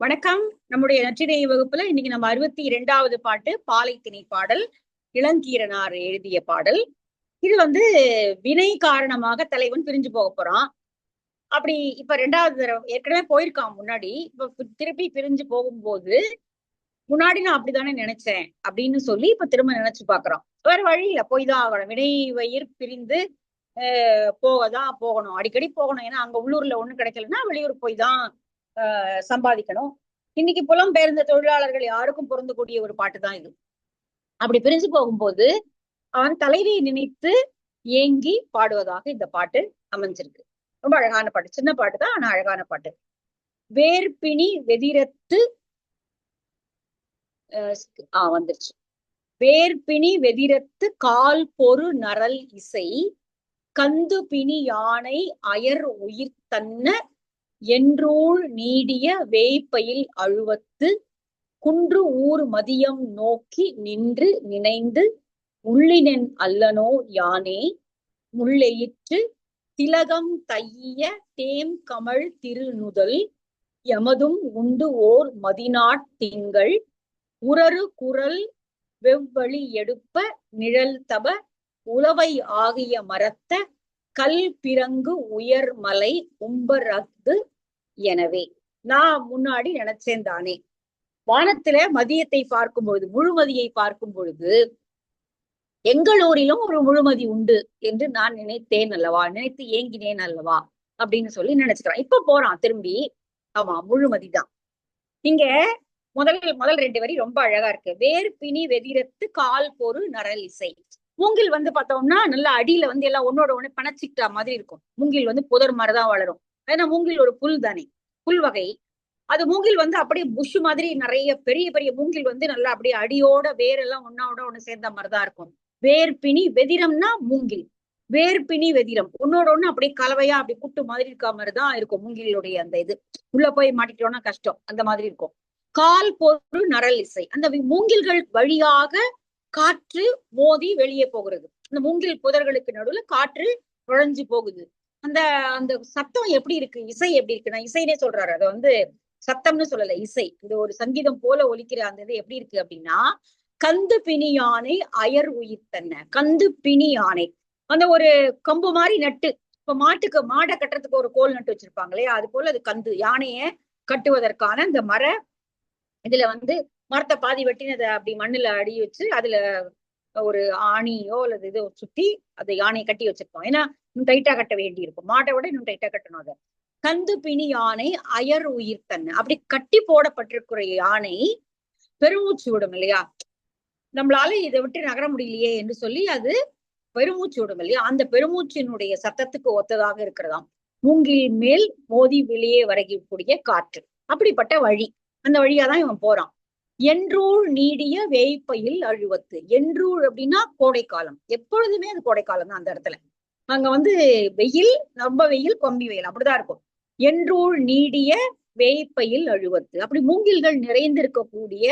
வணக்கம். நம்முடைய நற்றினை வகுப்புல இன்னைக்கு நம்ம அறுபத்தி இரண்டாவது பாட்டு பாலை திணை பாடல் இளங்கீரனார் எழுதிய பாடல். இது வந்து வினை காரணமாக தலைவன் பிரிஞ்சு போக போறான். அப்படி இப்ப ரெண்டாவது தடவை ஏற்கனவே போயிருக்கான் முன்னாடி. இப்ப திருப்பி பிரிஞ்சு போகும்போது முன்னாடி நான் அப்படிதானே நினைச்சேன் அப்படின்னு சொல்லி இப்ப திரும்ப நினைச்சு பாக்குறோம் வேற வழி இல்ல. போய் தான் ஆகணும். வினை வயிர் பிரிந்து போகதான் போகணும். அடிக்கடி போகணும். ஏன்னா அங்க உள்ளூர்ல ஒண்ணு கிடைக்கலன்னா வெளியூர் போய் தான் சம்பாதிக்கணும். இன்னைக்கு புலம் பெயர்ந்த தொழிலாளர்கள் யாருக்கும் பொருந்தக்கூடிய ஒரு பாட்டு தான் இது. அப்படி பிரிஞ்சு போகும்போது அவன் தலைவியை நினைத்து ஏங்கி பாடுவதாக இந்த பாட்டு அமைஞ்சிருக்கு. ரொம்ப அழகான பாட்டு. சின்ன பாட்டு தான் ஆனா அழகான பாட்டு. வேர்பிணி வெதிரத்து ஆஹ் வந்துருச்சு. வேர்பிணி வெதிரத்து கால் பொறு நரல் இசை கந்து பிணி யானை அயர் உயிர் தன்ன என்றூழ் நீடிய வேய்ப்பயில் அழுவத்து குன்று ஊர் மதியம் நோக்கி நின்று நினைந்து உள்ளினன் அல்லனோ யானே முள்ளெயிற்று திலகம் தைய தேம் கமழ் திருநுதல் எமதும் உண்டு ஓர் மதிநாட் திங்கள் உரறு குரல் வெவ்வழி எடுப்ப நிழல் தப உளவை ஆகிய மரத்த கல் பிறங்கு உயர் மலை உம்பரத்து எனவே நான் முன்னாடி நினைச்சேன் தானே. வானத்துல மதியத்தை பார்க்கும் பொழுது முழுமதியை பார்க்கும் பொழுது எங்களூரிலும் ஒரு முழுமதி உண்டு என்று நான் நினைத்தேன் அல்லவா? நினைத்து ஏங்கினேன் அல்லவா? அப்படின்னு சொல்லி நினைச்சுக்கிறான். இப்ப போறான் திரும்பி. ஆமா முழுமதி தான் இங்க முதல் முதல் ரெண்டு வரி ரொம்ப அழகா இருக்கு. வேர் பிணி வெதிரத்து கால் பொறு நரல் இசை மூங்கில் வந்து பார்த்தோம்னா நல்லா அடியில வந்து எல்லாம் ஒன்னோட ஒண்ணு பணச்சிக்கிட்டா மாதிரி இருக்கும். மூங்கில் வந்து புதர் மாதிரிதான் வளரும். ஏன்னா மூங்கில் ஒரு புல் தானே. புல் வகை. அது மூங்கில் வந்து அப்படியே புஷ் மாதிரி நிறைய பெரிய பெரிய மூங்கில் வந்து நல்லா அப்படியே அடியோட வேரெல்லாம் ஒன்னோட ஒண்ணு சேர்ந்த மாதிரிதான் இருக்கும். வேர்பிணி வெதிரம்னா மூங்கில். வேர்பிணி வெதிரம். ஒன்னோட ஒண்ணு அப்படியே கலவையா அப்படி குட்டு மாதிரி இருக்க மாதிரிதான் இருக்கும் மூங்கிலுடைய அந்த இது. உள்ள போய் மாட்டிக்கிட்டோம்னா கஷ்டம். அந்த மாதிரி இருக்கும். கால் பொருள் நரல் இசை. அந்த மூங்கில்கள் வழியாக காற்று மோதி வெளியே போகிறது. அந்த மூங்கில் புதர்களுக்கு நடுவுல காற்று நுழைஞ்சு போகுது. அந்த அந்த சத்தம் எப்படி இருக்கு? இசை எப்படி இருக்கு? நான் இசைனே சொல்றாரு. அதை வந்து சத்தம்னு சொல்லல இசை. இது ஒரு சங்கீதம் போல ஒலிக்கிற அந்த இது எப்படி இருக்கு அப்படின்னா கந்து பிணி யானை அயர் உயிர் கந்து பிணி யானை. அந்த ஒரு கம்பு மாதிரி நட்டு இப்ப மாட்டுக்கு மாடை கட்டுறதுக்கு ஒரு கோல் நட்டு வச்சிருப்பாங்க இல்லையா? அது போல அது கந்து யானைய கட்டுவதற்கான அந்த மர இதுல வந்து மரத்தை பாதி வெட்டினதை அப்படி மண்ணுல அடி வச்சு அதுல ஒரு ஆணியோ அல்லது இதோ சுத்தி அதை யானையை கட்டி வச்சிருப்பான் ஏன்னா இன்னும் டைட்டா கட்ட வேண்டி இருக்கும் மாட்டை விட இன்னும் டைட்டா கட்டணும் அதை. கந்து பிணி யானை அயர் உயிர் தன்னை. அப்படி கட்டி போடப்பட்டிருக்கிற யானை பெருமூச்சு விடும் இல்லையா? நம்மளால இதை விட்டு நகர முடியலையே என்று சொல்லி அது பெருமூச்சு விடும் இல்லையா? அந்த பெருமூச்சினுடைய சத்தத்துக்கு ஒத்ததாக இருக்கிறதாம். மூங்கில் மேல் மோதி வெளியே வரக்கூடிய காற்று. அப்படிப்பட்ட வழி. அந்த வழியாதான் இவன் போறான். என்றூழ் நீடிய வேய்ப்பையில் அழுவத்து. என்றூழ் அப்படின்னா கோடைக்காலம். எப்பொழுதுமே அது கோடைக்காலம் தான் அந்த இடத்துல. அங்க வந்து வெயில் ரொம்ப வெயில் கொம்பி வெயில். அப்படிதான் இருக்கும். என்றூழ் நீடிய வேய்ப்பையில் அழுவத்து அப்படி மூங்கில்கள் நிறைந்திருக்கக்கூடிய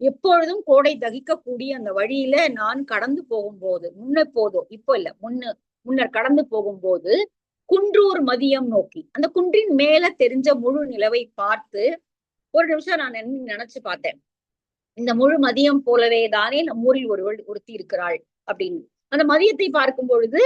எப்பொழுதும் கோடை தகிக்கக்கூடிய அந்த வழியில நான் கடந்து போகும்போது முன்ன போதும் இப்போ இல்ல முன்ன முன்னர் கடந்து போகும்போது குன்றூர் மதியம் நோக்கி. அந்த குன்றின் மேல தெரிஞ்ச முழு நிலவை பார்த்து ஒரு நிமிஷம் நான் நினைச்சு பார்த்தேன். இந்த முழு மதியம் போலவே தானே நம் ஊரில் ஒருவள் ஒருத்தி இருக்கிறாள் அப்படின்னு. அந்த மதியத்தை பார்க்கும் பொழுது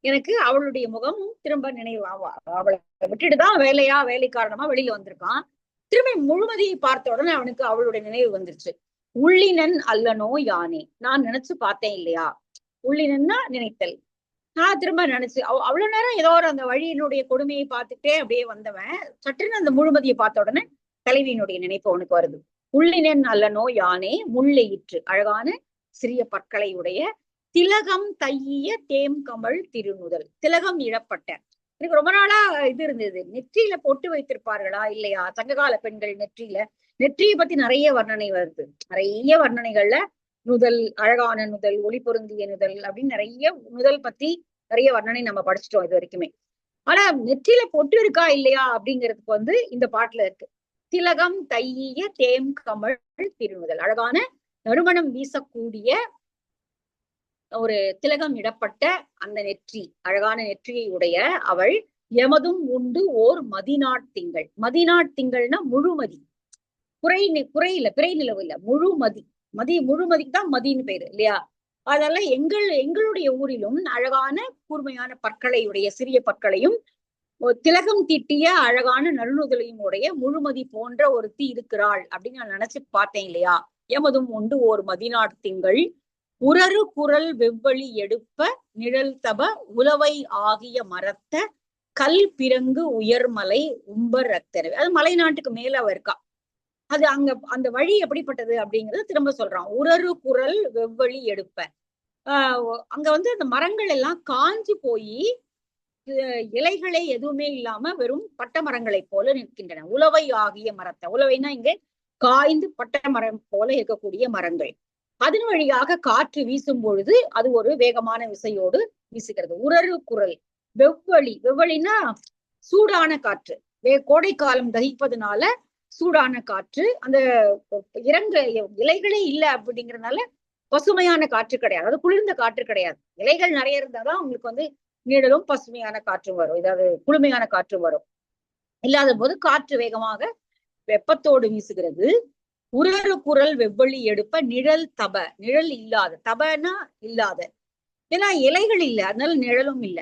எனக்கு அவளுடைய முகமும் திரும்ப நினைவு அவளை விட்டுட்டுதான் வேலையா வேலை காரணமா வெளியில வந்திருக்கான். திரும்ப முழுமதியை பார்த்த உடனே அவனுக்கு அவளுடைய நினைவு வந்துருச்சு. உள்ளினன் அல்லனோ யானே? நான் நினைச்சு பார்த்தேன் இல்லையா? உள்ளினன்னா நினைத்தல். நான் திரும்ப நினைச்சு அவ அவ்வளவு நேரம் ஏதோ ஒரு அந்த வழியினுடைய கொடுமையை பார்த்துட்டே அப்படியே வந்தவன். சற்றுன்னு அந்த முழுமதியை பார்த்த உடனே தலைவியினுடைய நினைப்பு அவனுக்கு வருது. உள்ளினன் அல்லனோ யானே? முள்ளையிற்று அழகான சிறிய பற்களை உடைய திலகம் தைய தேம் கமல் திருநுதல். திலகம் இழப்பட்ட. எனக்கு ரொம்ப நாளா இது இருந்தது. நெற்றியில போட்டு வைத்திருப்பார்களா இல்லையா? சங்ககால பெண்கள் நெற்றியில. நெற்றியை பத்தி நிறைய வர்ணனை வருது. நிறைய வர்ணனைகள்ல நுதல் அழகான நுதல் ஒளி பொருந்திய நுதல் அப்படின்னு நிறைய நுதல் பத்தி நிறைய வர்ணனை நம்ம படிச்சிட்டோம் இது வரைக்குமே. ஆனா நெற்றியில பொட்டு இருக்கா இல்லையா அப்படிங்கிறதுக்கு வந்து இந்த பாட்டுல இருக்கு. திலகம் தைய தேம் கமல் திருநுதல். அழகான நறுமணம் வீசக்கூடிய ஒரு திலகம் இடப்பட்ட அந்த நெற்றி அழகான நெற்றியை உடைய அவள் எமதும் உண்டு ஓர் மதிநாட் திங்கள். மதிநாட் திங்கள்னா முழுமதி. குறை குறையில குறை இல்ல பிறை நிலவு இல்ல முழுமதி. மதி முழுமதிக்கு தான் மதின்னு பேரு இல்லையா? அதனால எங்கள் எங்களுடைய ஊரிலும் அழகான கூர்மையான பற்களை உடைய சிறிய பற்களையும் திலகம் தீட்டிய அழகான நல்நுதலையும் உடைய முழுமதி போன்ற ஒருத்தி இருக்கிறாள் அப்படின்னு நான் நினைச்சு பார்த்தேன் இல்லையா? எமதும் உண்டு ஓர் மதிநாட் திங்கள். உரறு குரல் வெவ்வழி எடுப்ப நிழல் தப உலவை ஆகிய மரத்த கல் பிறங்கு உயர்மலை உம்பர் ரத்தரவு. அது மலை நாட்டுக்கு மேல அவ இருக்கா. அது அங்க அந்த வழி எப்படிப்பட்டது அப்படிங்கறத திரும்ப சொல்றான். உரறு குரல் வெவ்வழி எடுப்ப. ஆஹ் அங்க வந்து அந்த மரங்கள் எல்லாம் காஞ்சு போய் இலைகளே எதுவுமே இல்லாம வெறும் பட்ட மரங்களைப் போல நிற்கின்றன. உலவை ஆகிய மரத்தை உலவைனா இங்க காய்ந்து பட்ட மரம் போல இருக்கக்கூடிய மரங்கள். அதன் வழியாக காற்று வீசும் பொழுது அது ஒரு வேகமான விசையோடு வீசுகிறது. உரறு குரல். வெவ்வழி. வெவ்வழினா சூடான காற்று. வே கோடை காலம் தகிப்பதுனால சூடான காற்று. அந்த இறங்க இலைகளே இல்லை அப்படிங்கறதுனால பசுமையான காற்று கிடையாது. அது குளிர்ந்த காற்று கிடையாது. இலைகள் நிறைய இருந்தாதான் உங்களுக்கு வந்து நீடலும் பசுமையான காற்றும் வரும். ஏதாவது குளுமையான காற்றும் வரும். இல்லாத போது காற்று வேகமாக வெப்பத்தோடு வீசுகிறது. உரறு குரல் வெவ்வழி எடுப்ப நிழல் தப நிழல் இல்லாத தபனா இல்லாத. ஏன்னா இலைகள் இல்லை அதனால நிழலும் இல்ல.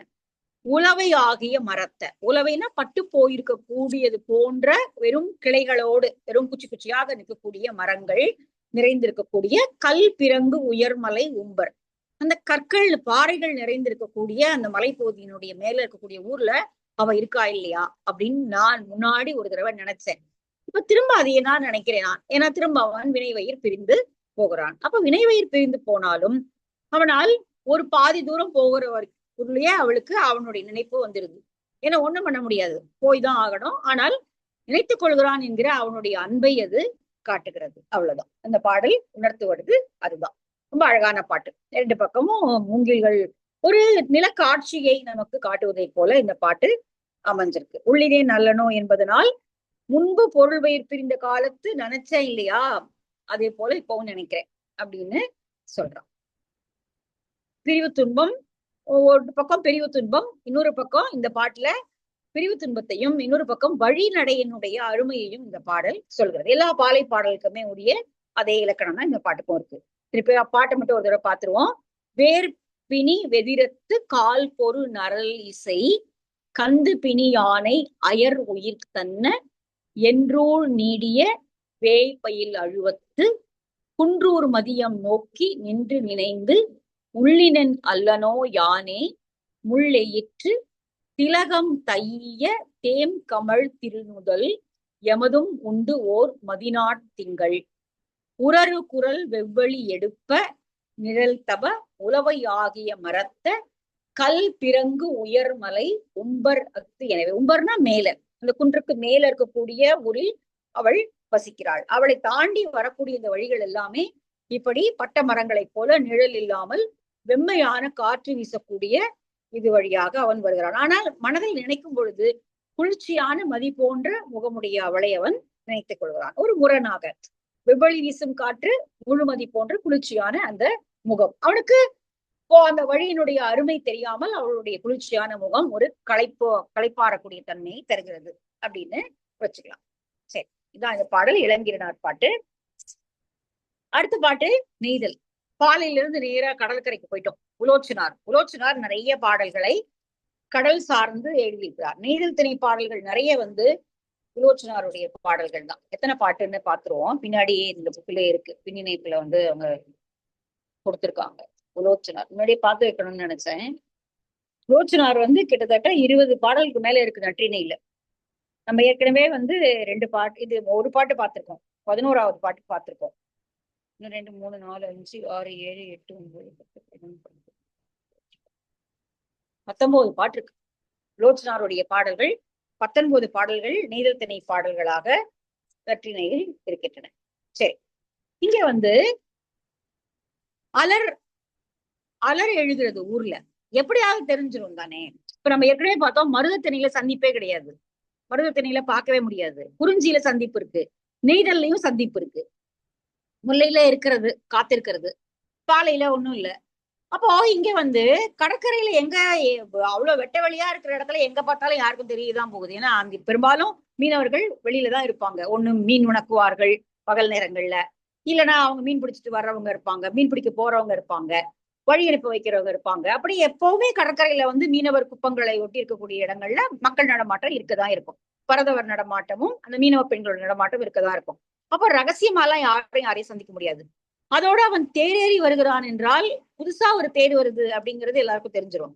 உலவை ஆகிய மரத்தை. உலவைனா பட்டு போயிருக்க கூடியது போன்ற வெறும் கிளைகளோடு வெறும் குச்சி குச்சியாக நிற்கக்கூடிய மரங்கள் நிறைந்திருக்கக்கூடிய கல் பிறங்கு உயர்மலை உம்பர். அந்த கற்கள் பாறைகள் நிறைந்திருக்கக்கூடிய அந்த மலைப்பகுதியினுடைய மேல இருக்கக்கூடிய ஊர்ல அவ இருக்கா இல்லையா அப்படின்னு நான் முன்னாடி ஒரு தடவை நினைச்சேன். அப்ப திரும்ப அதையே நான் நினைக்கிறேன் நான். ஏன்னா திரும்ப அவன் வினைவயிர் பிரிந்து போகிறான். அப்ப வினைவயிர் பிரிந்து போனாலும் அவனால் ஒரு பாதி தூரம் போகிறவருக்குள்ளேயே அவளுக்கு அவனுடைய நினைப்பு வந்துருது. ஏன்னா ஒண்ணும் பண்ண முடியாது. போய் தான் ஆகணும். ஆனால் நினைத்துக் கொள்கிறான் என்கிற அவனுடைய அன்பை அது காட்டுகிறது. அவ்வளவுதான். அந்த பாடல் உணர்த்துவது அதுதான். ரொம்ப அழகான பாட்டு. ரெண்டு பக்கமும் மூங்கில்கள் ஒரு நிலக்காட்சியை நமக்கு காட்டுவதை போல இந்த பாட்டு அமைஞ்சிருக்கு. உள்ளினே நல்லனோ என்பதனால் முன்பு பொருள் பெயர் பிரிந்த காலத்து நினைச்சேன் இல்லையா? அதே போல இப்பவும் நினைக்கிறேன் அப்படின்னு சொல்றான். பிரிவு துன்பம் ஒரு பக்கம் பிரிவு துன்பம் இன்னொரு பக்கம் இந்த பாட்டுல பிரிவு துன்பத்தையும் இன்னொரு பக்கம் வழிநடையினுடைய அருமையையும் இந்த பாடல் சொல்கிறது. எல்லா பாலை பாடலுக்குமே உரிய அதே இலக்கணம் தான் இந்த பாட்டுக்கும் இருக்கு. திருப்பி பாட்டை மட்டும் ஒரு தடவை பார்த்துருவோம். வேர் பிணி வெதிரத்து கால் பொறு நரல் இசை கந்து பிணி யானை அயர் உயிர் தன்ன என்றூர் நீடிய வேய்பயில் அழுவத்து குன்றூர் மதியம் நோக்கி நின்று நினைந்து உள்ளினன் அல்லனோ யானே முள்ளெயிற்று திலகம் தைய தேம் கமழ் திருநுதல் எமதும் உண்டு ஓர் மதிநாட் திங்கள். உரறு குரல் வெவ்வழி எடுப்ப நிழல் தப உலவை ஆகிய மரத்த கல் பிறங்கு உயர்மலை உம்பர் அத்து எனவே உம்பர்னா மேல. அந்த குன்றுக்கு மேல இருக்கக்கூடிய ஊரில் அவள் வசிக்கிறாள். அவளை தாண்டி வரக்கூடிய இந்த வழிகள் எல்லாமே இப்படி பட்ட மரங்களைப் போல நிழல் இல்லாமல் வெம்மையான காற்று வீசக்கூடிய இது வழியாக அவன் வருகிறான். ஆனால் மனதில் நினைக்கும் பொழுது குளிர்ச்சியான மதி போன்ற முகமுடைய அவளை அவன் நினைத்துக் கொள்கிறான். ஒரு முரணாக வெவ்வழி வீசும் காற்று முழுமதி போன்ற குளிர்ச்சியான அந்த முகம். அவனுக்கு இப்போ அந்த வழியினுடைய அருமை தெரியாமல் அவளுடைய குளிர்ச்சியான முகம் ஒரு களைப்போ களைப்பாறக்கூடிய தன்மையை தருகிறது அப்படின்னு வச்சுக்கலாம். சரி இதான் இந்த பாடல். இளங்கிரனார் பாட்டு. அடுத்த பாட்டு நெய்தல். பாலையிலிருந்து நேரா கடற்கரைக்கு போயிட்டோம். உலோச்சனார். உலோச்சனார் நிறைய பாடல்களை கடல் சார்ந்து எழுதியிருக்கிறார். நெய்தல் திணை பாடல்கள் நிறைய வந்து உலோச்சனாருடைய பாடல்கள் தான். எத்தனை பாட்டுன்னு பாத்துருவோம் பின்னாடியே இந்த புக்கிலே இருக்கு. பின்னிணைப்புல வந்து அவங்க கொடுத்திருக்காங்க. உலோச்சனார் முன்னாடியே பார்த்து வைக்கணும்னு நினைச்சேன். உலோச்சனார் வந்து கிட்டத்தட்ட இருபது பாடலுக்கு மேல இருக்கு நற்றிணையில நம்ம ஏற்கனவே வந்து ரெண்டு பாட்டு இது ஒரு பாட்டு பார்த்திருக்கோம். பதினோராவது பாட்டு பார்த்திருக்கோம். இன்னும் ரெண்டு மூணு நாலு அஞ்சு ஆறு ஏழு எட்டு ஒன்பது பத்து பத்தொன்பது பாட்டு இருக்கு லோச்சனாருடைய பாடல்கள் பத்தொன்பது பாடல்கள் நெய்தல் திணை பாடல்களாக நற்றினையில் இருக்கின்றன. சரி. இங்க வந்து அலர் அலர் எழுதுறது ஊர்ல. எப்படியாவது தெரிஞ்சிரும் தானே. இப்ப நம்ம ஏற்கனவே பார்த்தோம் மருதத்திணையில சந்திப்பே கிடையாது. மருதத்திணையில பார்க்கவே முடியாது. குறிஞ்சியில சந்திப்பு இருக்கு. நெய்தல்லையும் சந்திப்பு இருக்கு. முல்லையில இருக்கிறது காத்திருக்கிறது. பாலையில ஒண்ணும் இல்ல. அப்போ இங்க வந்து கடற்கரையில எங்க அவ்வளவு வெட்ட வெளியா இருக்கிற இடத்துல எங்க பார்த்தாலும் யாருக்கும் தெரியதான் போகுது. ஏன்னா அங்க பெரும்பாலும் மீனவர்கள் வெளியில தான் இருப்பாங்க. ஒண்ணு மீன் உணக்குவார்கள் பகல் நேரங்கள்ல. இல்லைன்னா அவங்க மீன் பிடிச்சிட்டு வர்றவங்க இருப்பாங்க. மீன் பிடிக்க போறவங்க இருப்பாங்க. வழி அனுப்பி வைக்கிறவங்க இருப்பாங்க. அப்படி எப்பவுமே கடற்கரையில வந்து மீனவர் குப்பங்களை ஒட்டி இருக்கக்கூடிய இடங்கள்ல மக்கள் நடமாட்டம் இருக்கதான் இருக்கும். பரதவர் நடமாட்டமும் அந்த மீனவ பெண்களோட நடமாட்டம் இருக்கதான் இருக்கும். அப்ப ரகசியமாலாம் யாரையும் யாரையும் சந்திக்க முடியாது. அதோட அவன் தேரேறி வருகிறான் என்றால் புதுசா ஒரு தேர் வருது அப்படிங்கிறது எல்லாருக்கும் தெரிஞ்சிடும்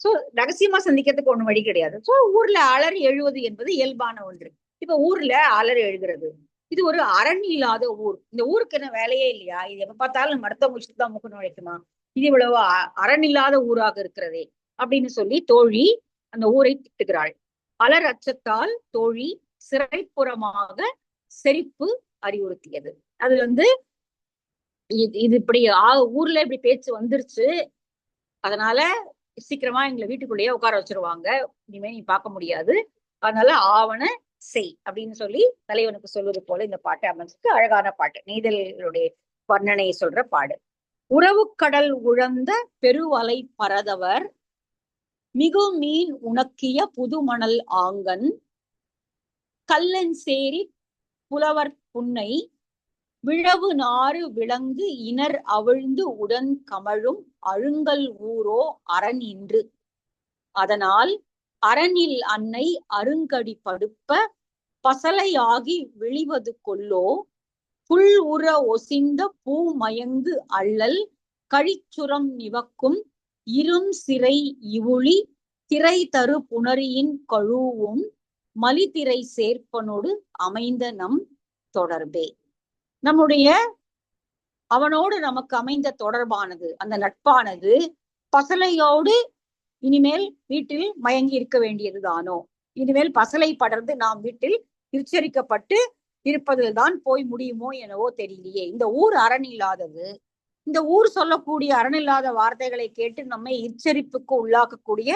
சோ ரகசியமா சந்திக்கிறதுக்கு ஒண்ணு வழி கிடையாது. சோ ஊர்ல அலறி எழுவது என்பது இயல்பான ஒன்று. இப்ப ஊர்ல அலறி எழுகிறது. இது ஒரு அரண் இல்லாத ஊர். இந்த ஊருக்கு என்ன வேலையே இல்லையா? இது எப்ப பார்த்தாலும் மருத்துவ முடிச்சுட்டு தான் முக நுழைக்குமா? இது இவ்வளவு அ- அரண் இல்லாத ஊராக இருக்கிறதே அப்படின்னு சொல்லி தோழி அந்த ஊரை திட்டுகிறாள். பலர் அச்சத்தால் தோழி சிறைப்புறமாக செரிப்பு அறிவுறுத்தியது. அது வந்து இது இது இப்படி ஊர்ல இப்படி பேச்சு வந்துருச்சு. அதனால சீக்கிரமா எங்களை வீட்டுக்குள்ளேயே உட்கார வச்சிருவாங்க. இனிமே நீ பார்க்க முடியாது. அதனால ஆவண செய் அப்படின்னு சொல்லி தலைவனுக்கு சொல்வது போல இந்த பாட்டு அமைஞ்சிருக்கு. அழகான பாட்டு. நீதல்களுடைய வர்ணனையை சொல்ற பாடு. உறவுக்கடல் உழந்த பெருவலை பரதவர் மிகு மீன் உணக்கிய புதுமணல் ஆங்கன் கல்லன் சேரி புலவர் புன்னை விழவு நாறு விளங்கு இனர் அவிழ்ந்து உடன் கமழும் அழுங்கல் ஊரோ அரண் இன்று அதனால் அரணில் அன்னை அருங்கடி படுப்ப பசலையாகி விழிவது கொல்லோ புல் உற ஒசிந்த பூ மயங்கு அள்ளல் கழிச்சுரம் நிவக்கும் இரும் சிறை இவுளி திரை தரு புணரியின் கழுவும் மலிதிரை சேர்ப்பனோடு அமைந்த நம் தொடர்பே. நம்முடைய அவனோடு நமக்கு அமைந்த தொடர்பானது அந்த நட்பானது பசலையோடு இனிமேல் வீட்டில் மயங்கி இருக்க வேண்டியதுதானோ? இனிமேல் பசலை படர்ந்து நாம் வீட்டில் திருச்சரிக்கப்பட்டு இருப்பதில் தான் போய் முடியுமோ எனவோ தெரியலையே. இந்த ஊர் அரண் இல்லாதது இந்த ஊர் சொல்லக்கூடிய அரண் இல்லாத வார்த்தைகளை கேட்டு நம்மை எச்சரிப்புக்கு உள்ளாக்கக்கூடிய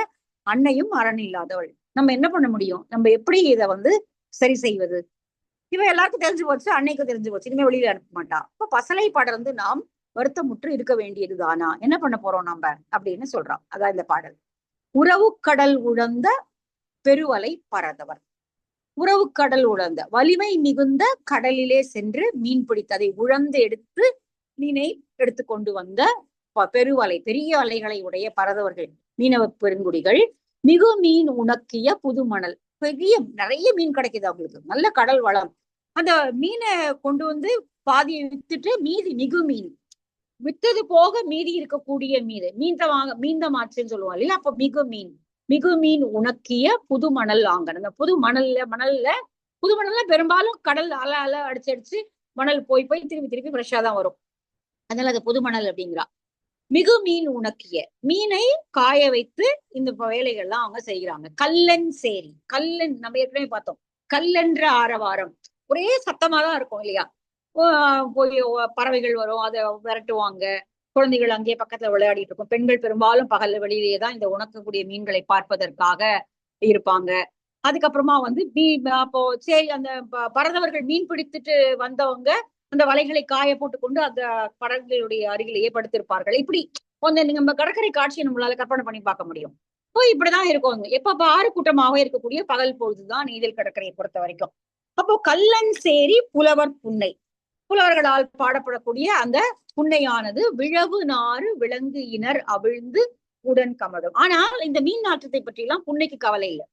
அன்னையும் அரண் இல்லாதவள் நம்ம என்ன பண்ண முடியும்? நம்ம எப்படி இதை வந்து சரி செய்வது? இவ எல்லாருக்கும் தெரிஞ்சு போச்சு அன்னைக்கு தெரிஞ்சு போச்சு. இனிமே வெளியில அனுப்ப மாட்டா. இப்ப பசலை படர்ந்து நாம் வருத்தமுற்று இருக்க வேண்டியதுதானா என்ன பண்ண போறோம் நம்ம அப்படின்னு சொல்றான் அதான் இந்த பாடல். உறவு கடல் உழந்த பெருவலை பரதவர் உறவு கடல் உழந்த வலிமை மிகுந்த கடலிலே சென்று மீன் பிடித்ததை உழந்து எடுத்து மீனை எடுத்து கொண்டு வந்த ப- பெருவலை பெரிய அலைகளை உடைய பரதவர்கள் மீனவ பெருங்குடிகள் மிகு மீன் உணக்கிய புது மணல் பெரிய நிறைய மீன் கிடைக்குது அவங்களுக்கு நல்ல கடல் வளம். அந்த மீனை கொண்டு வந்து பாதியை வித்துட்டு மீதி மிகு மீன் வித்தது போக மீதி இருக்கக்கூடிய மீது மீந்தமாக மீந்தமாச்சுன்னு சொல்லுவோம் இல்லையா? அப்ப மிகு மீன். மிகு மீன் உணக்கிய புது மணல் ஆங்கன் அந்த புது மணல்ல மணல்ல புது மணல்ல பெரும்பாலும் கடல் அல அல அடிச்சு அடிச்சு மணல் போய் போய் திருப்பி திருப்பி ஃப்ரெஷ்ஷா தான் வரும். அதனால அது புது மணல் அப்படிங்கிறா. மிகு மீன் உணக்கிய மீனை காய வைத்து இந்த வேலைகள்லாம் அவங்க செய்கிறாங்க. கல்லன் சேரி. கல்லன் நம்ம ஏற்கனவே பார்த்தோம். கல்லன்ற ஆரவாரம். ஒரே சத்தமா தான் இருக்கும் இல்லையா? போய் பறவைகள் வரும். அதை விரட்டுவாங்க. குழந்தைகள் அங்கே பக்கத்துல விளையாடிட்டு இருக்கும் பெண்கள் பெரும்பாலும் பகல் வெளியிலேயே தான் இந்த உணக்கக்கூடிய மீன்களை பார்ப்பதற்காக இருப்பாங்க. அதுக்கப்புறமா வந்து மீ அப்போ சரி அந்த ப- மீன் பிடித்துட்டு வந்தவங்க அந்த வலைகளை காய போட்டுக்கொண்டு அந்த படகுகளுடைய அருகிலேயே படுத்திருப்பார்கள் இப்படி கொஞ்சம் நம்ம கடற்கரை காட்சியை நம்மளால கற்பனை பண்ணி பார்க்க முடியும். இப்போ இப்படிதான் இருக்கும். எப்ப பாரு கூட்டமாக இருக்கக்கூடிய பகல் பொழுதுதான் நீதல் கடற்கரையை பொறுத்த வரைக்கும் அப்போ கல்லன் சேரி புலவர் புன்னை. புலவர்களால் பாடப்படக்கூடிய அந்த புன்னையானது விழவு நாறு விலங்கு இனர் அவிழ்ந்து உடன் கமடும் ஆனால் இந்த மீன் நாற்றத்தை பற்றி எல்லாம் புன்னைக்கு கவலை இல்லை.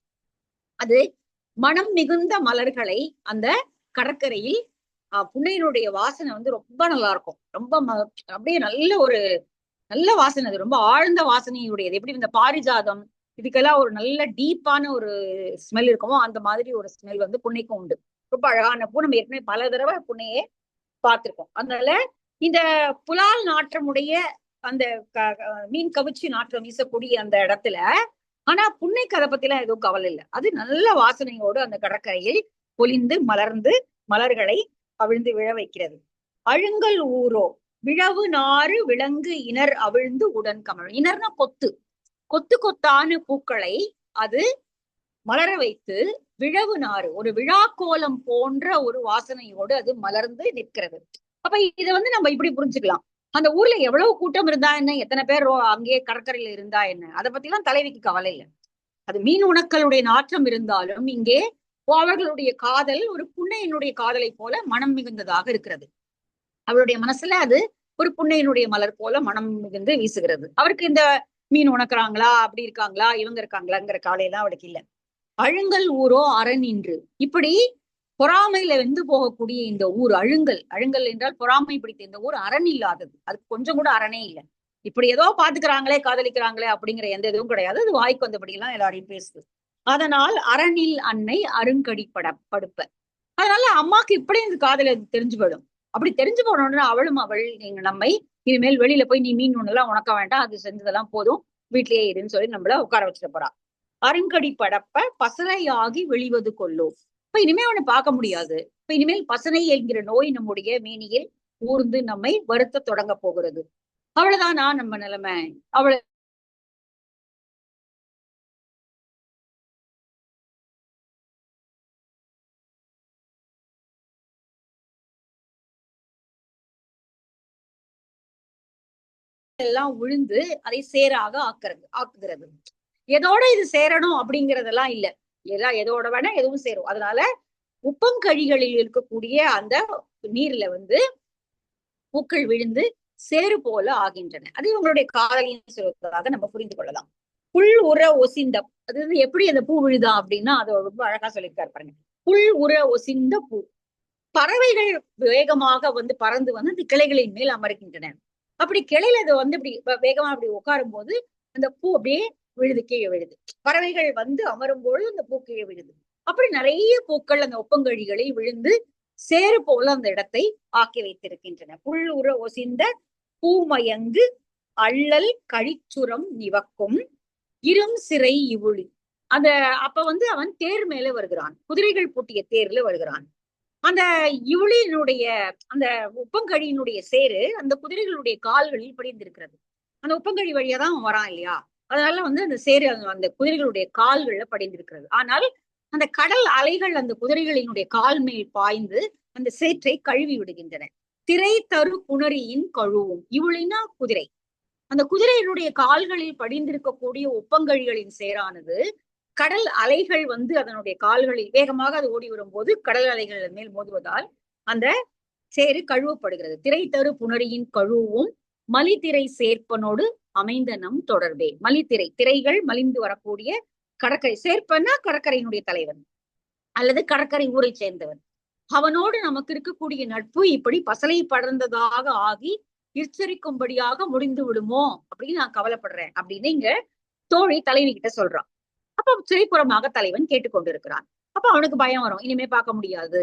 அது மனம் மிகுந்த மலர்களை அந்த கடற்கரையில் புன்னையினுடைய வாசனை வந்து ரொம்ப நல்லா இருக்கும் ரொம்ப ம- அப்படியே நல்ல ஒரு நல்ல வாசனை அது. ரொம்ப ஆழ்ந்த வாசனையுடையது. எப்படி இந்த பாரிஜாதம் இதுக்கெல்லாம் ஒரு நல்ல டீப்பான ஒரு ஸ்மெல் இருக்குமோ அந்த மாதிரி ஒரு ஸ்மெல் வந்து புன்னைக்கும் உண்டு. ரொம்ப அழகான பூ. நம்ம ஏற்கனவே பல தடவை புன்னையே பார்த்திருக்கோம். அதனால இந்த புலால் நாற்றமுடைய அந்த மீன் கவிச்சி நாற்றம் வீசக்கூடிய அந்த இடத்துல ஆனா புன்னை கதை பத்திலாம் எதுவும் கவலை இல்லை. அது நல்ல வாசனையோடு அந்த கடற்கரையில் பொலிந்து மலர்ந்து மலர்களை அவிழ்ந்து விழ வைக்கிறது. அழுங்கல் ஊரோ விழவு நாறு விலங்கு இனர் அவிழ்ந்து உடன் கமழும். இனர்னா கொத்து. கொத்து கொத்தான பூக்களை அது மலர வைத்து விழவு நாறு ஒரு விழாக்கோலம் போன்ற ஒரு வாசனையோடு அது மலர்ந்து நிற்கிறது. அப்ப இதை வந்து நம்ம இப்படி புரிஞ்சுக்கலாம். அந்த ஊர்ல எவ்வளவு கூட்டம் இருந்தா என்ன? எத்தனை பேர் அங்கேயே கடற்கரையில இருந்தா என்ன? அதை பத்தி எல்லாம் தலைவிக்கு கவலை இல்லை. அது மீன் உணக்களுடைய நாற்றம் இருந்தாலும் இங்கே அவர்களுடைய காதல் ஒரு புன்னையினுடைய காதலை போல மனம் மிகுந்ததாக இருக்கிறது. அவளுடைய மனசுல அது ஒரு புன்னையினுடைய மலர் போல மனம் மிகுந்து வீசுகிறது. அவருக்கு இந்த மீன் உணக்குறாங்களா? அப்படி இருக்காங்களா? இவங்க இருக்காங்களாங்கிற காலையெல்லாம் அவளுக்கு இல்ல. அழுங்கல் ஊரோ அரண் இன்று இப்படி பொறாமையில வெந்து போகக்கூடிய இந்த ஊர் அழுங்கல். அழுங்கல் என்றால் பொறாமை பிடித்த இந்த ஊர் அரண் இல்லாதது. அதுக்கு கொஞ்சம் கூட அரணே இல்லை. இப்படி ஏதோ பாத்துக்கிறாங்களே காதலிக்கிறாங்களே அப்படிங்கிற எந்த இதுவும் கிடையாது. அது வாய்க்கு வந்தபடி எல்லாம் எல்லாரையும் பேசுது. அதனால் அரணில் அன்னை அருங்கடி பட படுப்ப அதனால அம்மாக்கு இப்படி இந்த காதல தெரிஞ்சு போயிடும். அப்படி தெரிஞ்சு போனோம்னா அவளும் அவள் நீங்க நம்மை இனிமேல் வெளியில போய் நீ மீன் ஒண்ணு எல்லாம் உணக்க வேண்டாம் அது செஞ்சதெல்லாம் போதும் வீட்லயே இருன்னு சொல்லி நம்மள உட்கார வச்சுட்டு போறா. அருங்கடி படப்ப பசனையாகி வெளிவது கொள்ளும். இப்ப இனிமே அவனை பார்க்க முடியாது. இப்ப இனிமேல் பசனை என்கிற நோய் நம்முடைய மேனியில் ஊர்ந்து நம்மை வருத்த தொடங்க போகிறது. அவ்வளவுதானா நம்ம நிலைமை? அவ்வளவு எல்லாம் விழுந்து அதை சேராக ஆக்குறது ஆக்குகிறது. எதோட இது சேரணும் அப்படிங்கறதெல்லாம் இல்ல. எல்லாம் எதோட வேணா எதுவும் சேரும். அதனால உப்பங்கழிகளில் இருக்கக்கூடிய அந்த நீர்ல வந்து பூக்கள் விழுந்து சேறு போல ஆகின்றன. அது இவங்களுடைய காதலின்னு சொல்வதாக நம்ம புரிந்து கொள்ளலாம். புல் உர ஒசிந்த அது வந்து எப்படி அந்த பூ விழுதா அப்படின்னா அது ரொம்ப அழகா சொல்லியிருக்காரு பாருங்க. புல் உர ஒசிந்த பூ. பறவைகள் வேகமாக வந்து பறந்து வந்து அந்த கிளைகளின் மேல் அமர்கின்றன. அப்படி கிளையில அது வந்து இப்படி வேகமா அப்படி உட்காரும் போது அந்த பூ அப்படியே விழுது கீழே விழுது. பறவைகள் வந்து அமரும் பொழுது அந்த பூ கீழே விழுது. அப்படி நிறைய பூக்கள் அந்த ஒப்பங்கழிகளை விழுந்து சேறு போல அந்த இடத்தை ஆக்கி வைத்திருக்கின்றன. புல் உற ஒசிந்த பூமயங்கு அள்ளல் கழிச்சுரம் நிவக்கும் இரும் சிறை இவுளி. அந்த அப்ப வந்து அவன் தேர் மேல வருகிறான். குதிரைகள் பூட்டிய தேர்ல வருகிறான். அந்த இவுளியினுடைய அந்த உப்பங்கழியினுடைய சேரு அந்த குதிரைகளுடைய கால்களில் படிந்திருக்கிறது. அந்த உப்பங்கழி வழியா தான் அவன் வரான் இல்லையா? அதனால வந்து அந்த சேரு அந்த- குதிரைகளுடைய கால்கள்ல படிந்திருக்கிறது. ஆனால் அந்த கடல் அலைகள் அந்த குதிரைகளினுடைய கால் மேல் பாய்ந்து அந்த சேற்றை கழுவி விடுகின்றன. திரை தரு புணரியின் கழுவும் இவளினா குதிரை. அந்த குதிரையினுடைய கால்களில் படிந்திருக்கக்கூடிய ஒப்பங்கழிகளின் சேரானது கடல் அலைகள் வந்து அதனுடைய கால்களில் வேகமாக அது ஓடி வரும்போது கடல் அலைகள் மேல் மோதுவதால் அந்த சேறு கழுவப்படுகிறது. திரை தரு புணரியின் கழுவும் மலித்திரை சேர்ப்பனோடு அமைந்த நம் தொடர்பே. மலித்திரை திரைகள் மலிந்து வரக்கூடிய கடற்கரை. சேர்ப்பன்னா கடற்கரையினுடைய தலைவன் அல்லது கடற்கரை ஊரை சேர்ந்தவன். அவனோடு நமக்கு இருக்கக்கூடிய நட்பு இப்படி பசலை படர்ந்ததாக ஆகி எச்சரிக்கும்படியாக முடிந்து விடுமோ அப்படின்னு நான் கவலைப்படுறேன் அப்படின்னு இங்க தோழி தலைவி கிட்ட சொல்றான் அப்ப திரைப்புறமாக தலைவன் கேட்டுக்கொண்டிருக்கிறான். அப்ப அவனுக்கு பயம் வரும். இனிமே பார்க்க முடியாது.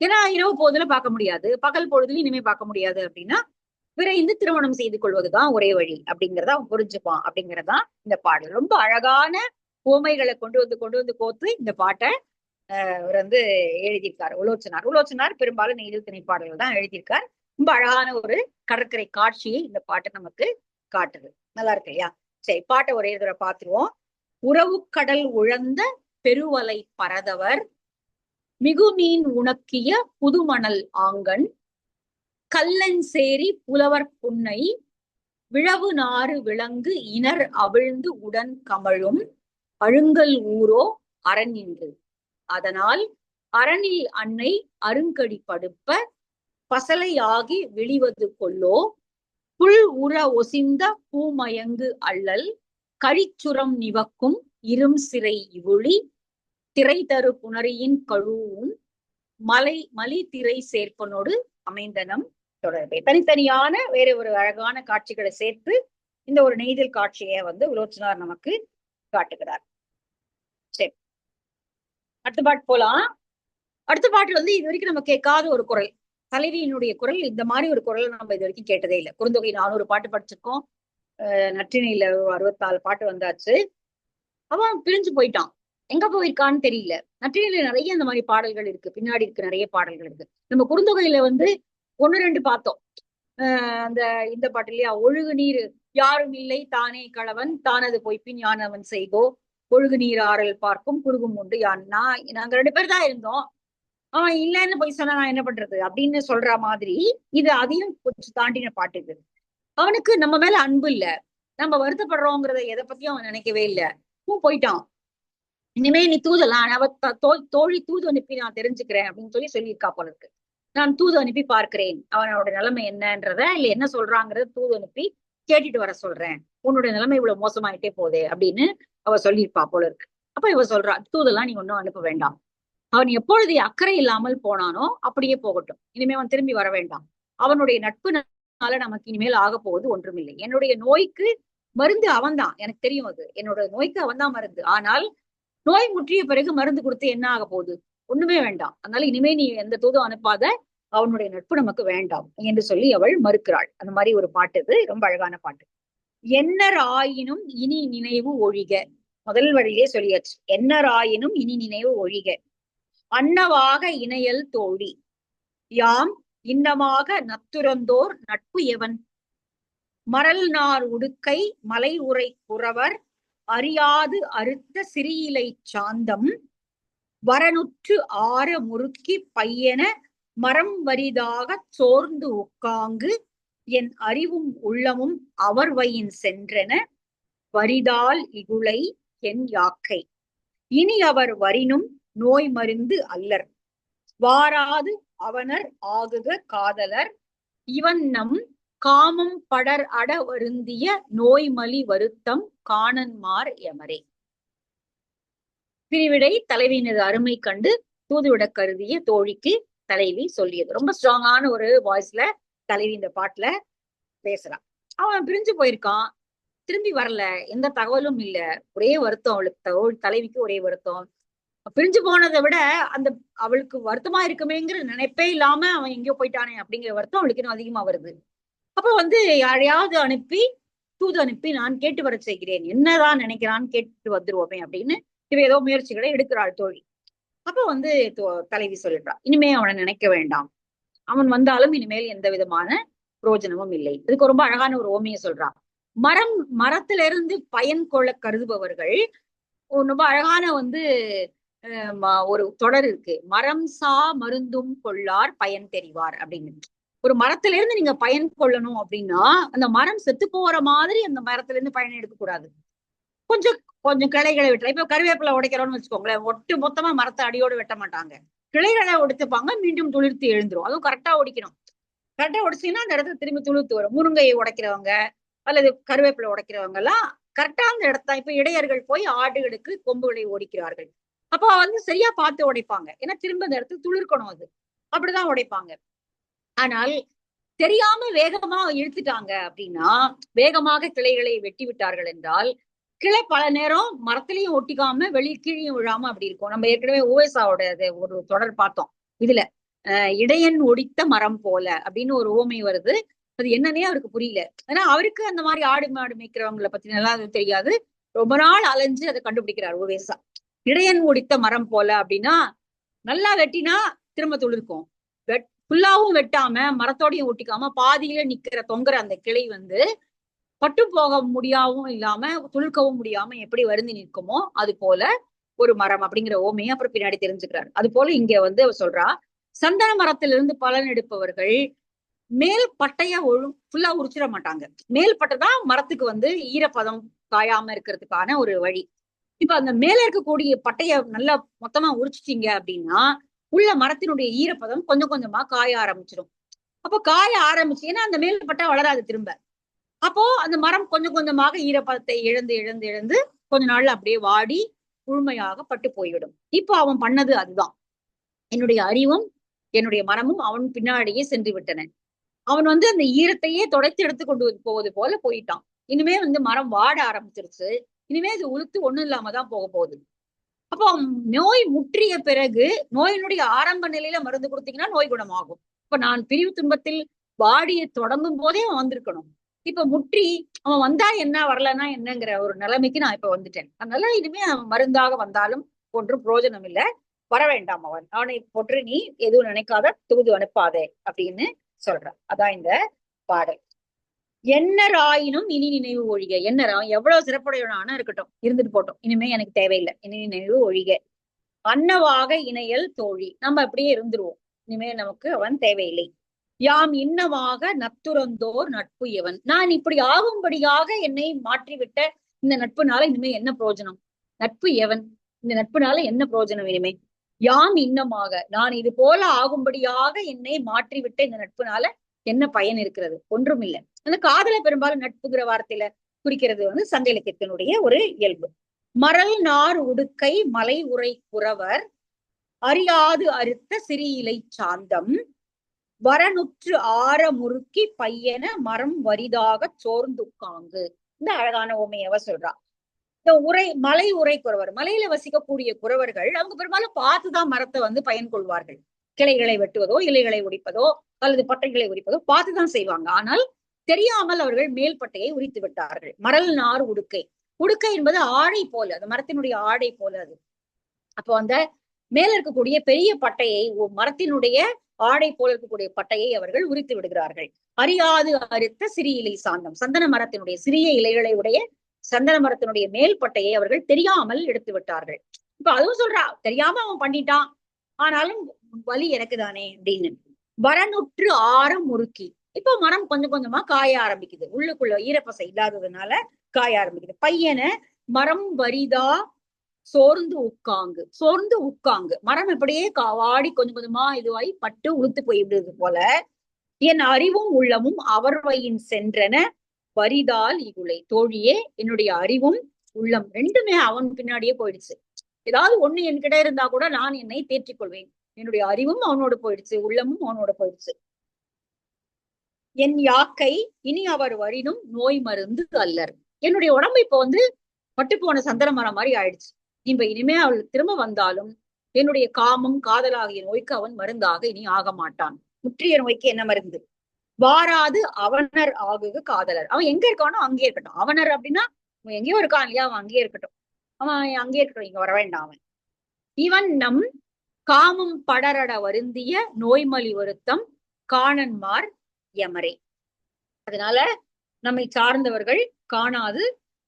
ஏன்னா இரவு பொழுதுல பார்க்க முடியாது. பகல் பொழுதுல இனிமே பார்க்க முடியாது அப்படின்னா விரைந்து திருமணம் செய்து கொள்வதுதான் ஒரே வழி அப்படிங்கறத அவன் புரிஞ்சுப்பான் அப்படிங்கறதுதான் இந்த பாடல். ரொம்ப அழகான உவமைகளை கொண்டு வந்து கொண்டு வந்து கோத்து இந்த பாட்டை ஆஹ் அவர் வந்து எழுதியிருக்கார். உலோச்சனார். உலோச்சனார் பெரும்பாலும் நெய்தல் திணைப்பாடல்கள் தான் எழுதியிருக்கார். ரொம்ப அழகான ஒரு கடற்கரை காட்சியை இந்த பாட்டை நமக்கு காட்டுது. நல்லா இருக்கு இல்லையா? சரி பாட்டை ஒரே தடவை பார்த்துருவோம். உறவு கடல் உழந்த பெருவலை பரதவர் மிகுமீன் உணக்கிய புதுமணல் ஆங்கன் கல்லன் சேரி புலவர் புன்னை விழவு நாறு விலங்கு இனர் அவிழ்ந்து உடன் கமழும் அழுங்கல் ஊரோ என்று அதனால் அரணில் அன்னை அருங்கடி படுப்ப பசலையாகி விழிவது கொல்லோ புல் உற ஒசிந்த பூமயங்கு அள்ளல் கழிச்சுரம் நிவக்கும் இரும் சிறை இவுளி திரை தரு புணரியின் கழுவும் மலை மலி திரை சேர்ப்பனோடு அமைந்தனம். தொடர்பே. தனித்தனியான வேற ஒரு அழகான காட்சிகளை சேர்த்து இந்த ஒரு நெய்தல் காட்சியை வந்து உலோச்சனார் நமக்கு காட்டுகிறார். சரி. அடுத்த பாட்டு போலாம். அடுத்த பாட்டு வந்து இது வரைக்கும் நம்ம கேட்காத ஒரு குரல். தலைவியினுடைய குரல் இந்த மாதிரி ஒரு குரல் நம்ம இது வரைக்கும் கேட்டதே இல்லை. குறுந்தொகை நானூறு பாட்டு படிச்சிருக்கோம். நற்றினையில அறுபத்தாலு ஒரு அறுபத்தாறு பாட்டு வந்தாச்சு. அவன் பிரிஞ்சு போயிட்டான். எங்க போயிருக்கான்னு தெரியல. நற்றினையில நிறைய அந்த மாதிரி பாடல்கள் இருக்கு. பின்னாடி இருக்கு நிறைய பாடல்கள் இருக்கு. நம்ம குறுந்தொகையில வந்து ஒன்னு ரெண்டு பார்த்தோம். ஆஹ் அந்த இந்த பாட்டு இல்லையா? ஒழுகு நீர் யாரும் இல்லை தானே கழவன் தானது பொய்ப்பின் யானவன் செய்கோ ஒழுகு நீர் ஆறல் பார்க்கும் குறுகும் உண்டு யான். நான் நாங்க ரெண்டு பேர் தான் இருந்தோம். அவன் இல்லைன்னு போய் சொன்னா நான் என்ன பண்றது? அப்படின்னு சொல்ற மாதிரி இது அதையும் கொஞ்சம் தாண்டின பாட்டு இது. அவனுக்கு நம்ம மேல அன்பு இல்ல. நம்ம வருத்தப்படுறோங்கிறத எதை பத்தியும் அவன் நினைக்கவே இல்ல. அவன் போயிட்டான். இனிமே நீ தூதலாம் அவ தோ- தோழி தூது அனுப்பி நான் தெரிஞ்சுக்கிறேன் அப்படின்னு சொல்லி சொல்லியிருக்கா போல இருக்கு. நான் தூது அனுப்பி பார்க்கிறேன். அவனோட நிலைமை என்னன்றத இல்ல என்ன சொல்றாங்கிறத தூது அனுப்பி கேட்டுட்டு வர சொல்றேன். உன்னோட நிலைமை இவ்வளவு மோசமாயிட்டே போதே அப்படின்னு அவ சொல்லியிருப்பா போல இருக்கு. அப்ப இவ சொல்றா தூதெல்லாம் நீ ஒன்னும் அனுப்ப வேண்டாம். அவன் எப்பொழுது அக்கறை இல்லாமல் போனானோ அப்படியே போகட்டும். இனிமே அவன் திரும்பி வர வேண்டாம். அவனுடைய நட்புனால நமக்கு இனிமேல் ஆக போவது ஒன்றுமில்லை. என்னுடைய நோய்க்கு மருந்து அவன்தான் எனக்கு தெரியும் அது. என்னோட நோய்க்கு அவன்தான் மருந்து. ஆனால் நோய் முற்றிய பிறகு மருந்து கொடுத்து என்ன ஆக போகுது? ஒண்ணுமே வேண்டாம். அதனால இனிமே நீ எந்த தூதும் அனுப்பாத. அவனுடைய நட்பு நமக்கு வேண்டாம் என்று சொல்லி அவள் மறுக்கிறாள். அந்த மாதிரி ஒரு பாட்டு இது. ரொம்ப அழகான பாட்டு. என்னர் ஆயினும் இனி நினைவு ஒழிக. முதல் வழியிலே சொல்லியாச்சு. என்னர் ஆயினும் இனி நினைவு ஒழிக. அன்னவாக இணையல் தோழி. யாம் இன்னமாக நத்துறந்தோர் நட்பு எவன்? மரல் நார் உடுக்கை மலை உரை குறவர் அறியாது அறுத்த சிறியிலை சாந்தம். வரனுற்று ஆற முறுக்கி பையன மரம் வரிதாகச் சோர்ந்து உட்காங்கு என் அறிவும் உள்ளமும் அவர் வையின் சென்றன. வரிதால் இகுளை என் யாக்கை. இனி அவர் வரினும் நோய் மருந்து அல்லர். வாராது அவனர் ஆகுக காதலர். இவன் நம் காமம் படர் அட வருந்திய நோய்மலி வருத்தம் காணன்மார் எமரே. பிரிவிடை தலைவியினது அருமை கண்டு தூதுவிட கருதிய தோழிக்கு தலைவி சொல்லியது. ரொம்ப ஸ்ட்ராங்கான ஒரு வாய்ஸ்ல தலைவி இந்த பாட்டுல பேசுறான் அவன் பிரிஞ்சு போயிருக்கான். திரும்பி வரல. எந்த தகவலும் இல்ல. ஒரே வருத்தம் அவளுக்கு. தலைவிக்கு ஒரே வருத்தம். பிரிஞ்சு போனதை விட அந்த அவளுக்கு வருத்தமா இருக்குமேங்கிற நினைப்பே இல்லாம அவன் எங்கேயோ போயிட்டானே அப்படிங்கிற வருத்தம் அவளுக்கு இன்னும் அதிகமா வருது. அப்ப வந்து யாரையாவது அனுப்பி தூது அனுப்பி நான் கேட்டு வர செய்கிறேன். என்னதான் நினைக்கிறான்னு கேட்டு வந்துருவோமே அப்படின்னு இவ ஏதோ முயற்சிகளை எடுக்கிறாள் தோழி. அப்ப வந்து தோ- தலைவி சொல்லிடுறா இனிமே அவனை நினைக்க வேண்டாம். அவன் வந்தாலும் இனிமேல் எந்த விதமான பிரயோஜனமும் இல்லை. இதுக்கு ரொம்ப அழகான ஒரு ஓமையை சொல்றான் மரம் மரத்துல இருந்து பயன் கொள்ள கருதுபவர்கள் ரொம்ப அழகான வந்து ஒரு தொடர் இருக்கு. மரம் சா மருந்தும் கொள்ளார் பயன் தெரிவார் அப்படின்னு. ஒரு மரத்துல இருந்து நீங்க பயன் கொள்ளணும் அப்படின்னா அந்த மரம் செத்து போற மாதிரி அந்த மரத்துல இருந்து பயன் எடுக்க கூடாது. கொஞ்சம் கொஞ்சம் கிளைகளை வெட்டலாம் இப்ப கருவேப்பிலை உடைக்கிறோம்னு வச்சுக்கோங்களேன் ஒட்டு மொத்தமா மரத்தை அடியோடு வெட்ட மாட்டாங்க. கிளைகளை உடைத்துப்பாங்க மீண்டும் துளிர்த்து எழுந்துரும். அதுவும் கரெக்டா ஒடிக்கணும் கரெக்டா உடைச்சீங்கன்னா அந்த இடத்துல திரும்பி துளிர்த்து வரும். முருங்கையை உடைக்கிறவங்க அல்லது கருவேப்பிலை உடைக்கிறவங்க எல்லாம் கரெக்டா அந்த இடத்த இப்ப இடையர்கள் போய் ஆடுகளுக்கு கொம்புகளை ஒடிக்கிறார்கள். அப்போ வந்து சரியா பார்த்து உடைப்பாங்க. ஏன்னா திரும்ப அந்த இடத்துல துளிர்க்கணும் அது. அப்படிதான் உடைப்பாங்க. ஆனால் தெரியாம வேகமா இழுத்துட்டாங்க அப்படின்னா வேகமாக கிளைகளை வெட்டி விட்டார்கள் என்றால் கிளை பல நேரம் மரத்துலயும் ஒட்டிக்காம வெளியே கீழையும் விழாம அப்படி இருக்கும். நம்ம ஏற்கனவே ஓஎஸ்ஆவோட ஒரு தொடர் பார்த்தோம். இதுல அஹ் இடையன் ஒடித்த மரம் போல அப்படின்னு ஒரு ஓமை வருது. அது என்னன்னே அவருக்கு புரியல. ஏன்னா அவருக்கு அந்த மாதிரி ஆடு மாடு மேய்க்கிறவங்களை பத்தி நல்லா அது தெரியாது. ரொம்ப நாள் அலைஞ்சு அதை கண்டுபிடிக்கிறார் ஓவேசா இடையன் ஒடித்த மரம் போல அப்படின்னா நல்லா வெட்டினா திரும்ப துளிர்க்கும். வெட் ஃபுல்லாவும் வெட்டாம மரத்தோடையும் ஒட்டிக்காம பாதியில நிக்கிற தொங்குற அந்த கிளை வந்து பட்டு போக முடியாவும் இல்லாம துளுக்கவும் முடியாம எப்படி வருந்தி நிற்குமோ அது போல ஒரு மரம் அப்படிங்கிற ஓமையை அப்புறம் பின்னாடி தெரிஞ்சுக்கிறாரு. அது போல இங்க வந்து அவர் சொல்றா சந்தன மரத்திலிருந்து பலன் எடுப்பவர்கள் மேல் பட்டைய ஒழு ஃபுல்லா உரிச்சிட மாட்டாங்க. மேல் பட்டை தான் மரத்துக்கு வந்து ஈரப்பதம் காயாம இருக்கிறதுக்கான ஒரு வழி. இப்ப அந்த மேல இருக்கக்கூடிய பட்டைய நல்லா மொத்தமா உரிச்சிட்டீங்க அப்படின்னா உள்ள மரத்தினுடைய ஈரப்பதம் கொஞ்சம் கொஞ்சமா காய ஆரம்பிச்சிடும். அப்போ காய ஆரம்பிச்சு ஏன்னா அந்த மேல் பட்டை வளராது திரும்ப. அப்போ அந்த மரம் கொஞ்சம் கொஞ்சமாக ஈரப்பதத்தை இழந்து இழந்து இழந்து கொஞ்ச நாள்ல அப்படியே வாடி முழுமையாக பட்டு போய்விடும். இப்போ அவன் பண்ணது அதுதான். என்னுடைய அறிவும் என்னுடைய மனமும் அவன் பின்னாடியே சென்று விட்டன. அவன் வந்து அந்த ஈரத்தையே தொடச்சி எடுத்து கொண்டு போவது போல போயிட்டான். இனிமே வந்து மரம் வாட ஆரம்பிச்சிருச்சு. இனிமே அது உளுத்து ஒண்ணும் இல்லாம தான் போக போகுது. அப்போ நோய் முற்றிய பிறகு நோயினுடைய ஆரம்ப நிலையில மருந்து கொடுத்தீங்கன்னா நோய் குணமாகும். இப்ப நான் பிரிவு துன்பத்தில் வாடிய தொடங்கும் போதே அவன் வந்திருக்கணும். இப்ப முற்றி அவன் வந்தா என்ன வரலன்னா என்னங்கிற ஒரு நிலைமைக்கு நான் இப்ப வந்துட்டேன். அதனால இனிமே அவன் மருந்தாக வந்தாலும் ஒன்றும் பிரயோஜனம் இல்ல. வர வேண்டாம் அவன். அவனை பொற்று நீ எதுவும் நினைக்காத தூது அனுப்பாதே அப்படின்னு சொல்றான். அதான் இந்த பாடல். என்னராயினும் இனி நினைவு ஒழிக. என்னரா எவ்வளவு சிறப்புடையவனான இருக்கட்டும். இருந்துட்டு போட்டோம். இனிமே எனக்கு தேவையில்லை. இனி நினைவு ஒழிக. அன்னவாக இணையல் தோழி. நம்ம அப்படியே இருந்துருவோம். இனிமே நமக்கு அவன் தேவையில்லை. யாம் இன்னமாக நத்துறந்தோர் நட்பு எவன்? நான் இப்படி ஆகும்படியாக என்னை மாற்றிவிட்ட இந்த நட்புனால இனிமே என்ன பிரயோஜனம் நட்பு எவன்? இந்த நட்புனால என்ன பிரயோஜனம் இனிமே? யாம் இன்னமாக நான் இது போல ஆகும்படியாக என்னை மாற்றிவிட்ட இந்த நட்புனால என்ன பயன் இருக்கிறது? ஒன்றும் இல்லை அந்த காதல பெரும்பாலும் நட்புங்கிற வார்த்தையில குறிக்கிறது வந்து சங்க இலக்கியத்தினுடைய ஒரு இயல்பு. மரல் நார் உடுக்கை மலை உரை குறவர் அறியாது அறுத்த சிறியிலை சாந்தம் வரனுற்று ஆற முறுக்கி பையன மரம் வரிதாக சோர்ந்துக்காங்கு. இந்த அழகான உமையவ சொல்றா. இந்த உரை மலை உரை குறவர் மலையில வசிக்கக்கூடிய குறவர்கள் அவங்க பெரும்பாலும் பார்த்துதான் மரத்தை வந்து பயன் கொள்வார்கள். கிளைகளை வெட்டுவதோ இலைகளை உரிப்பதோ அல்லது பட்டைகளை உரிப்பதோ பார்த்துதான் செய்வாங்க. ஆனால் தெரியாமல் அவர்கள் மேல் பட்டையை உரித்து விட்டார்கள். மரல் நார் உடுக்கை. உடுக்கை என்பது ஆடை போல அந்த மரத்தினுடைய ஆடை போல அது. அப்போ அந்த மேல இருக்கக்கூடிய பெரிய பட்டையை மரத்தினுடைய ஆடை போல இருக்கக்கூடிய பட்டையை அவர்கள் உரித்து விடுகிறார்கள். அறியாது அறுத்த சிறிய இலை சாந்தம். சந்தன மரத்தினுடைய சிறிய இலைகளை உடைய சந்தன மரத்தினுடைய மேல் பட்டையை அவர்கள் தெரியாமல் எடுத்து விட்டார்கள். இப்ப அதுவும் சொல்றா தெரியாம அவன் பண்ணிட்டான். ஆனாலும் வலி எனக்கு தானே அப்படின்னு. வரனுற்று ஆரம் முறுக்கி. இப்போ மரம் கொஞ்சம் கொஞ்சமா காய ஆரம்பிக்குது. உள்ளுக்குள்ள ஈரப்பசை இல்லாததுனால காய ஆரம்பிக்குது. பையனை மரம் வரிதா சோர்ந்து உட்காங்கு சோர்ந்து உட்காங்கு. மரம் இப்படியே காவாடி கொஞ்சம் கொஞ்சமா இதுவாய் பட்டு உளுத்து போய்விடுது போல என் அறிவும் உள்ளமும் அவர்வையின் சென்றன வரிதால் இகுலை. தோழியே என்னுடைய அறிவும் உள்ளம் ரெண்டுமே அவன் பின்னாடியே போயிடுச்சு. ஏதாவது ஒண்ணு என்கிட்ட இருந்தா கூட நான் என்னை தேற்றிக் கொள்வேன் என்னுடைய அறிவும் அவனோட போயிடுச்சு உள்ளமும் அவனோட போயிடுச்சு. என் யாக்கை இனி அவர் வரினும் நோய் மருந்து அல்லர். என்னுடைய உடம்பு இப்ப வந்து பட்டு போன சந்தன மரம் மாதிரி ஆயிடுச்சு. இப்ப இனிமே அவள் திரும்ப வந்தாலும் என்னுடைய காமம் காதலாகிய நோய்க்கு அவன் மருந்தாக இனி ஆக மாட்டான். முற்றிய நோய்க்கு என்ன மருந்து? வாராது அவனர் ஆகுக காதலர். அவன் எங்க இருக்கானோ அங்கே இருக்கட்டும். அவனர் அப்படின்னா அவன் எங்கேயோ இருக்கான் இல்லையா? அவன் அங்கேயே இருக்கட்டும். அவன் அங்கேயே இருக்கட்டும். இங்க வர வேண்டாம் அவன். இவன் நம் காமம் படரட வருந்திய நோய்மலி வருத்தம் காணன்மார் யமரே அதனால நம்மை சார்ந்தவர்கள் காணாது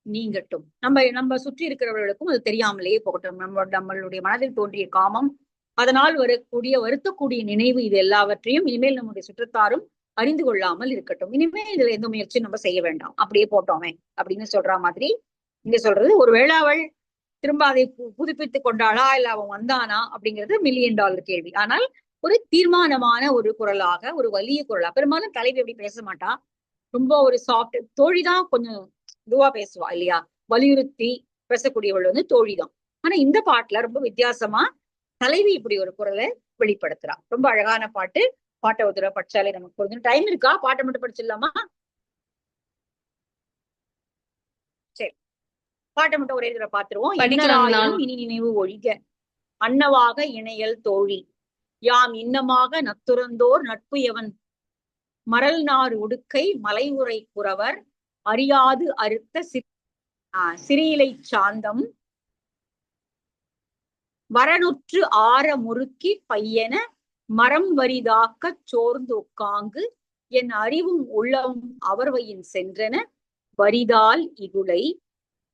நீங்கட்டும். நம்ம நம்ம சுற்றி இருக்கிறவர்களுக்கும் அது தெரியாமலேயே போகட்டும். நம்ம நம்மளுடைய மனதில் தோன்றிய காமம் அதனால் வரக்கூடிய வருத்தக்கூடிய நினைவு இது எல்லாவற்றையும் இனிமேல் நம்முடைய சுற்றத்தாரும் அறிந்து கொள்ளாமல் இருக்கட்டும். இனிமேல் இதுல எந்த முயற்சியும் நம்ம செய்ய வேண்டாம். அப்படியே போட்டோமே அப்படின்னு சொல்ற மாதிரி இங்க சொல்றது. ஒருவேளை அவள் திரும்ப அதை புதுப்பித்து கொண்டாளா? இல்ல அவன் வந்தானா? அப்படிங்கிறது மில்லியன் டாலர் கேள்வி. ஆனால் ஒரு தீர்மானமான ஒரு குரலாக ஒரு வலிய குரலா பெரும்பாலும் தலைவி அப்படி பேச மாட்டா. ரொம்ப ஒரு சாஃப்ட் தோழிதான் கொஞ்சம் இதுவா பேசுவா இல்லையா? வலியுறுத்தி பேசக்கூடியவள் வந்து தோழிதான். ஆனா இந்த பாட்டுல ரொம்ப வித்தியாசமா தலைவி இப்படி ஒரு குரலை வெளிப்படுத்துறா. ரொம்ப அழகான பாட்டு. பாட்டை ஒரு தடவை படிச்சாலே நமக்கு கொஞ்சம் டைம் இருக்கா? பாட்டை மட்டும் படிச்சிடலாமா? சரி. பாட்டை மட்டும் ஒரே தடவை பாத்துருவோம் இனி நினைவு ஒழிக. அன்னவாக இணையல் தோழி. யாம் இன்னமாக நத்துறந்தோர் நட்பு எவன்? மரல் நார் உடுக்கை மலை உரை குறவர் அறியாது அறுத்த சிறியிலை சாந்தம் வரனுற்று ஆற முறுக்கி பையன மரம் வரிதாக்க சோர்ந்து உட்காங்கு என் அறிவும் உள்ளமும் அவர்வையின் சென்றன வரிதால் இகுலை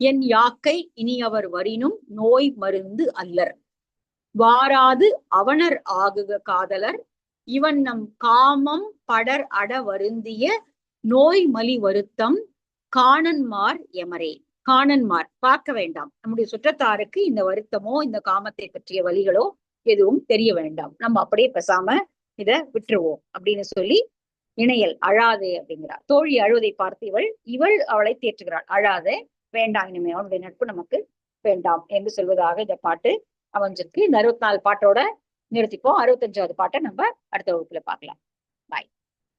என் யாக்கை இனி அவர் வரினும் நோய் மருந்து அல்லர். வாராது அவனர் ஆகுக காதலர் இவன் நம் காமம் படர் அட வருந்திய நோய் மலி வருத்தம் காணன்மார் எமரே. காணன்மார் பார்க்க வேண்டாம். நம்முடைய சுற்றத்தாருக்கு இந்த வருத்தமோ இந்த காமத்தை பற்றிய வழிகளோ எதுவும் தெரிய வேண்டாம். நம்ம அப்படியே பேசாம இத விட்டுருவோம் அப்படின்னு சொல்லி இணையல் அழாதே அப்படிங்கிறார். தோழி அழுவதை பார்த்து இவள் இவள் அவளை தேற்றுகிறாள். அழாதே வேண்டாம் இனிமே அவனுடைய நட்பு நமக்கு வேண்டாம் என்று சொல்வதாக இந்த பாட்டு அமைஞ்சிருக்கு. இந்த அறுபத்தி நாலு பாட்டோட நிறுத்திப்போம். அறுபத்தஞ்சாவது பாட்டை நம்ம அடுத்த வகுப்புல பார்க்கலாம். பாய்